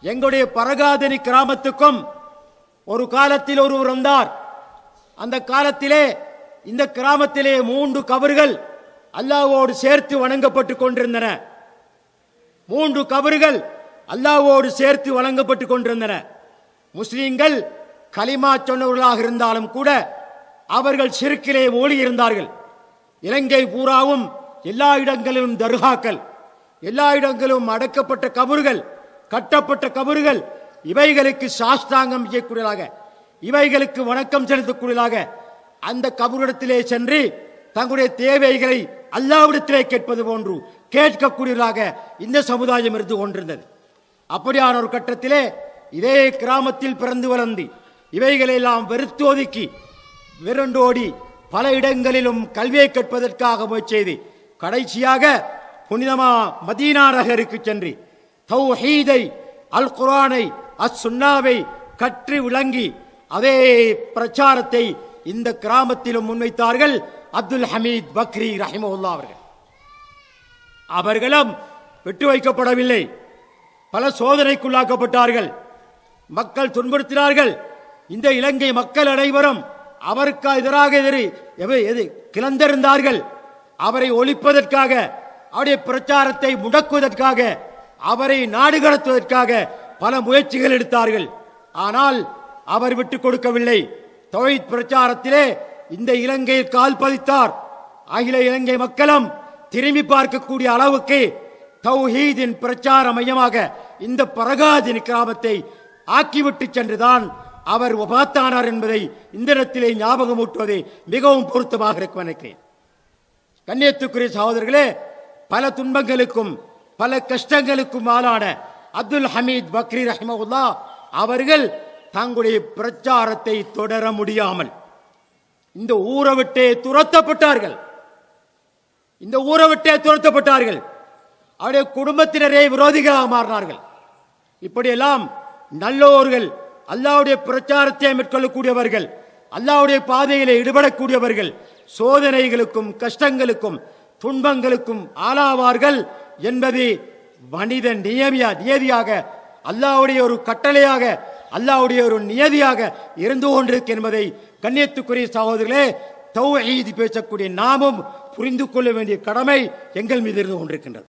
எங்களுடைய பரகாதனி கிராமத்துக்கும் ஒரு காலத்தில் ஒருவர் வந்தார். அந்த காலத்திலே இந்த கிராமத்திலே மூன்று கபறுகள் அல்லாவோடு சேர்த்து வணங்கப்பட்டுக் கொண்டிருந்தன. மூன்று கபறுகள் அல்லாவோடு சேர்த்து வழங்கப்பட்டு கொண்டிருந்தன. முஸ்லீம்கள் கலிமா சொன்னவர்களாக இருந்தாலும் கூட அவர்கள் சிறுக்கிலே ஓடி இருந்தார்கள். இலங்கை பூராவும் எல்லா இடங்களிலும் தர்காக்கள் எல்லா இடங்களிலும் அடக்கப்பட்ட கபறுகள் கட்டப்பட்ட கபறுகள் இவைகளுக்கு சாஸ்தாங்கம் செய்யக்கூடியதாக இவைகளுக்கு வணக்கம் செலுத்தக்கூடியதாக அந்த கபரிடத்திலே சென்று தங்களுடைய தேவைகளை அல்லாவிடத்திலே கேட்பது போன்று கேட்கக்கூடியதாக இந்த சமுதாயம் இருந்து கொண்டிருந்தது. அப்படியான ஒரு கட்டத்திலே இதே கிராமத்தில் பிறந்து வளர்ந்து இவைகளெல்லாம் வெறுத்து ஒதுக்கி விரண்டோடி பல இடங்களிலும் கல்வியை கற்பதற்காக முயற்சி செய்து கடைசியாக புனிதமா மதீனா நகருக்கு சென்று தௌஹீதை அல் குரானை அஸ் சுன்னாவை கற்று விளங்கி அதே பிரச்சாரத்தை இந்த கிராமத்திலும் முன்வைத்தார்கள் அப்துல் ஹமீத் பக்ரி ரஹிமவுல்லா அவர்கள். அவர்களும் விட்டு வைக்கப்படவில்லை. பல சோதனைக்குள்ளாக்கப்பட்டார்கள். மக்கள் துன்புறுத்தினார்கள். இந்த இலங்கை மக்கள் அனைவரும் அவருக்கு எதிராக எதிரி எது கிளந்திருந்தார்கள் அவரை ஒழிப்பதற்காக அவருடைய பிரச்சாரத்தை முடக்குவதற்காக அவரை நாடு கடத்துவதற்காக பல முயற்சிகள் எடுத்தார்கள். ஆனால் அவர் விட்டுக் கொடுக்கவில்லை. தொழில் பிரச்சாரத்திலே இந்த இலங்கையில் கால் பதித்தார். அகில இலங்கை மக்களும் திரும்பி பார்க்கக்கூடிய அளவுக்கு தௌஹீதின் பிரச்சார மையமாக இந்த பரகாதின் கிராமத்தை ஆக்கிவிட்டு சென்றுதான் அவர் ஒபாத்தானார் என்பதை இந்த இடத்திலே ஞாபகமூட்டுவது மிகவும் பொருத்தமாக இருக்கும் நினைக்கிறேன் கண்ணியத்துக்குரிய சகோதரர்களே பல துன்பங்களுக்கும் பல கஷ்டங்களுக்கும் ஆளான அப்துல் ஹமீத் பக்ரி ரஹ்மவுல்லா அவர்கள் தங்களுடைய பிரச்சாரத்தை தொடர முடியாமல் இந்த ஊரை விட்டே துரத்தப்பட்டார்கள். இந்த ஊரை விட்டே துரத்தப்பட்டார்கள். அவருடைய குடும்பத்தினரே விரோதிகளாக மாறினார்கள். இப்படியெல்லாம் நல்லோர்கள் அல்லாவுடைய பிரச்சாரத்தை மேற்கொள்ளக்கூடியவர்கள் அல்லாவுடைய பாதையிலே ஈடுபடக்கூடியவர்கள் சோதனைகளுக்கும் கஷ்டங்களுக்கும் துன்பங்களுக்கும் ஆளாவார்கள் என்பது மனித நியமியா நியதியாக அல்லாவுடைய ஒரு கட்டளையாக அல்லாவுடைய ஒரு நியதியாக இருந்து கொண்டிருக்கு என்பதை கண்ணியத்துக்குரிய சகோதரர்களே தௌஹீத் பேசக்கூடிய நாமும் புரிந்து கொள்ள வேண்டிய கடமை எங்கள் மீது இருந்து கொண்டிருக்கின்றது.